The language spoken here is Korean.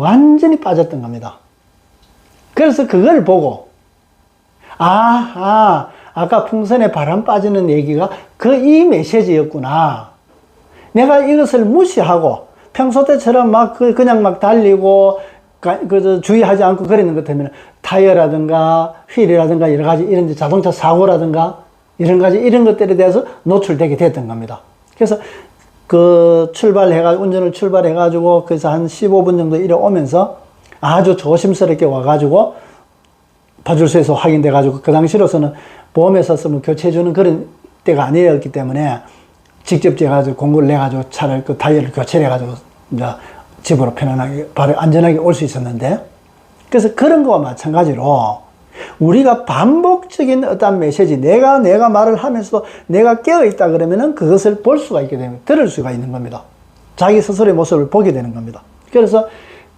완전히 빠졌던 겁니다. 그래서 그걸 보고, 아, 아, 아까 풍선에 바람 빠지는 얘기가 그 이 메시지였구나. 내가 이것을 무시하고 평소 때처럼 막 그, 그냥 막 달리고 가- 그저 주의하지 않고 그러는 것 때문에 타이어라든가 휠이라든가 여러 가지 이런 데 자동차 사고라든가 이런 가지 이런 것들에 대해서 노출되게 됐던 겁니다. 그래서 그 출발해가 운전을 출발해가지고 그래서 한 15분 정도 이래 오면서 아주 조심스럽게 와가지고 파출소에서 확인돼가지고 그 당시로서는 보험회사 쓰면 교체해주는 그런 때가 아니었기 때문에 직접 제가 공고를 내가지고 차를 그 타이어를 교체를 해가지고 이제 집으로 편안하게 바로 안전하게 올 수 있었는데 그래서 그런 거와 마찬가지로 우리가 반복적인 어떤 메시지 내가 내가 말을 하면서도 내가 깨어 있다 그러면은 그것을 볼 수가 있게 됩니다. 들을 수가 있는 겁니다. 자기 스스로의 모습을 보게 되는 겁니다. 그래서